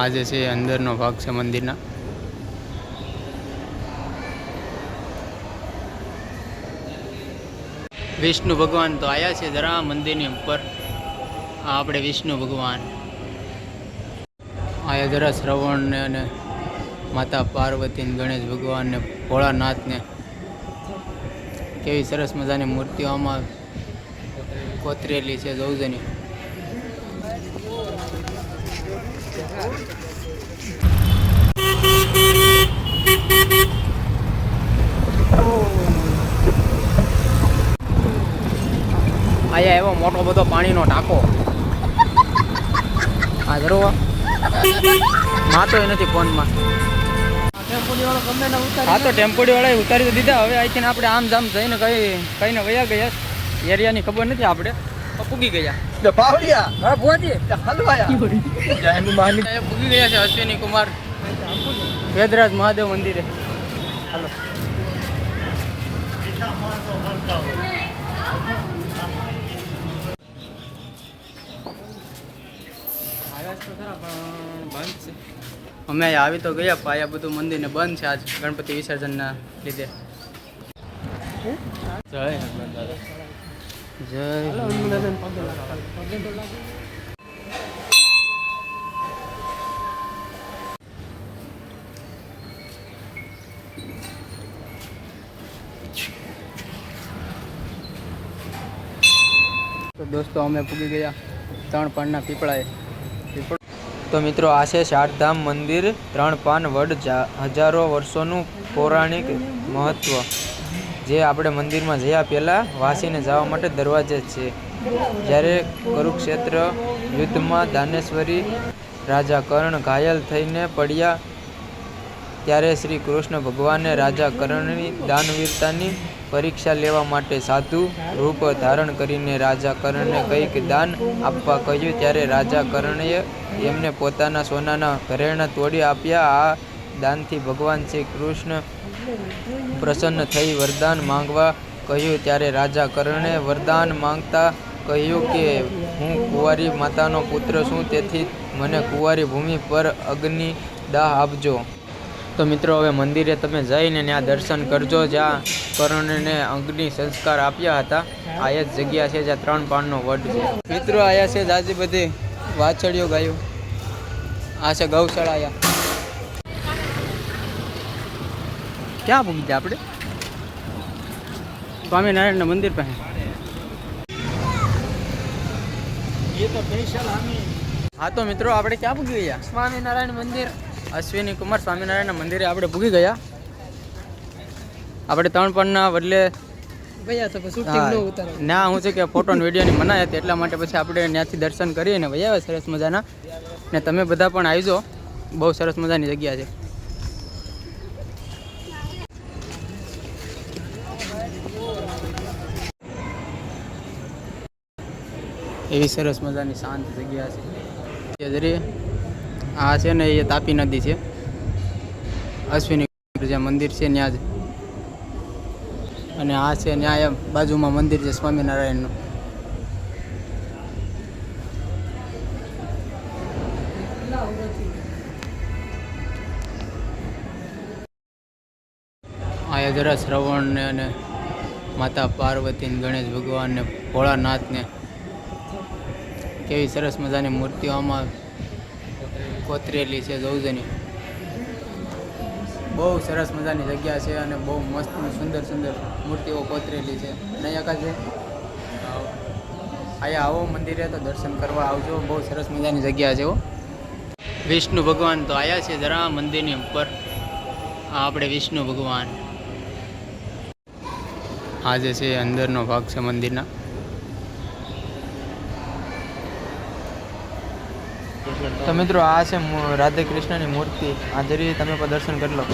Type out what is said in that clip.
આ જે છે અંદરનો ભાગ છે મંદિરના. વિષ્ણુ ભગવાન તો આયા છે જરા મંદિરની ઉપર. આ આપણે વિષ્ણુ ભગવાન. આયા જરા શ્રવણને અને માતા પાર્વતી ને ગણેશ ભગવાનને, ભોળાનાથને કેવી સરસ મજાની મૂર્તિઓમાં કોતરેલી છે જૌજની આયા એવો મોટો બધો પાણીનો ટાંકો આ જરો માતો નથી ફોનમાં. હા તો ટેમ્પોડી વાળા ઉતારી દીધા. હવે અહીંથી આપણે આમ જામ જઈને કઈ કઈને વયા ગયા. એરિયાની ખબર નથી આપણે. પૂગી ગયા. પાવડિયા હા ભુવાજી. હલવાયા. અહીંયા પૂગી ગયા છે અશ્વિની કુમાર. વેદરાજ મહાદેવ મંદિરે. હાલો. અમે આવી તો ગયા પાયા બધું બધું મંદિરને બંધ છે આજ ગણપતિ વિસર્જનના લીધે. જય હનુમાન દાદા. જય તો દોસ્તો અમે પૂગી ગયા ત્રણ પાનના પીપળાએ. તો મિત્રો આ છે શારધામ મંદિર ત્રણ પાન વડ હજારો વર્ષોનું પૌરાણિક મહત્વ. જે આપણે મંદિરમાં જયા પહેલાં વાસીને જવા માટે દરવાજે છે. જ્યારે કુરુક્ષેત્ર યુદ્ધમાં દાનેશ્વરી રાજા કર્ણ ઘાયલ થઈને પડ્યા, ત્યારે શ્રી કૃષ્ણ ભગવાને રાજા કર્ણની દાનવીરતાની પરીક્ષા લેવા માટે સાધુ રૂપ ધારણ કરીને રાજા કર્ણને કંઈક દાન આપવા કહ્યું, ત્યારે રાજા કર્ણએ એમને પોતાના સોનાના ઘરેણા તોડી આપ્યા. આ દાનથી ભગવાન શ્રી કૃષ્ણ પ્રસન્ન થઈ વરદાન માંગવા કહ્યું ત્યારે રાજા કર્ણે વરદાન માંગતા કહ્યું કે, હું કુંવારી માતાનો પુત્ર છું, તેથી મને કુંવારી ભૂમિ પર અગ્નિ દાહ આપજો. તો મિત્રો, હવે મંદિરે તમે જઈને ત્યાં દર્શન કરજો. જ્યાં કર્ણને અગ્નિ સંસ્કાર આપ્યા હતા. આ જ જગ્યા છે જ્યાં ત્રણ પાનનો વડ છે. મિત્રો, આયા છે જાજી બધી વાછડીઓ ગાયું. આ છે ગૌશાળા આયા ક્યાં પૂગી ગયા આપણે? સ્વામિનારાયણના મંદિર પાસે. હા તો મિત્રો આપણે ક્યાં પૂગી ગયા? સ્વામિનારાયણ મંદિર. અશ્વિની કુમાર સ્વામિનારાયણના મંદિરે આપણે પૂગી ગયા. આપણે ત્રણ પણના બદલે તો પછી શૂટિંગ ન ના હું છે કે ફોટો ને વિડીયોની મનાય હતી એટલા માટે પછી આપણે ત્યાંથી દર્શન કરીએ ને ભાઈ આવે સરસ મજાના. ને તમે બધા પણ આવજો બહુ સરસ મજાની જગ્યા છે. એવી સરસ મજાની શાંત જગ્યા છે. એ જરી આ છે ને એ તાપી નદી છે. અશ્વિની જ્યાં મંદિર છે ત્યાં જ. અને આ છે ત્યાં એમ બાજુમાં મંદિર છે સ્વામિનારાયણનું. આ જરા શ્રવણને અને માતા પાર્વતીને ગણેશ ભગવાનને ભોળાનાથને કેવી સરસ મજાની મૂર્તિઓ આમાં કોતરેલી છે જૌજની બહુ સરસ મજાની જગ્યા છે અને બહુ મસ્ત સુંદર સુંદર મૂર્તિઓ કોતરેલી છે. નહીં કાંઈ અહીંયા આવો મંદિરે તો દર્શન કરવા આવજો. બહુ સરસ મજાની જગ્યા છે વિષ્ણુ ભગવાન તો આવ્યા છે જરા મંદિરની ઉપર. આ આપણે વિષ્ણુ ભગવાન. આજે છે અંદરનો ભાગ છે મંદિરના. તો મિત્રો આ છે રાધે કૃષ્ણની મૂર્તિ. આ જરીએ તમે પણ દર્શન કરી લો.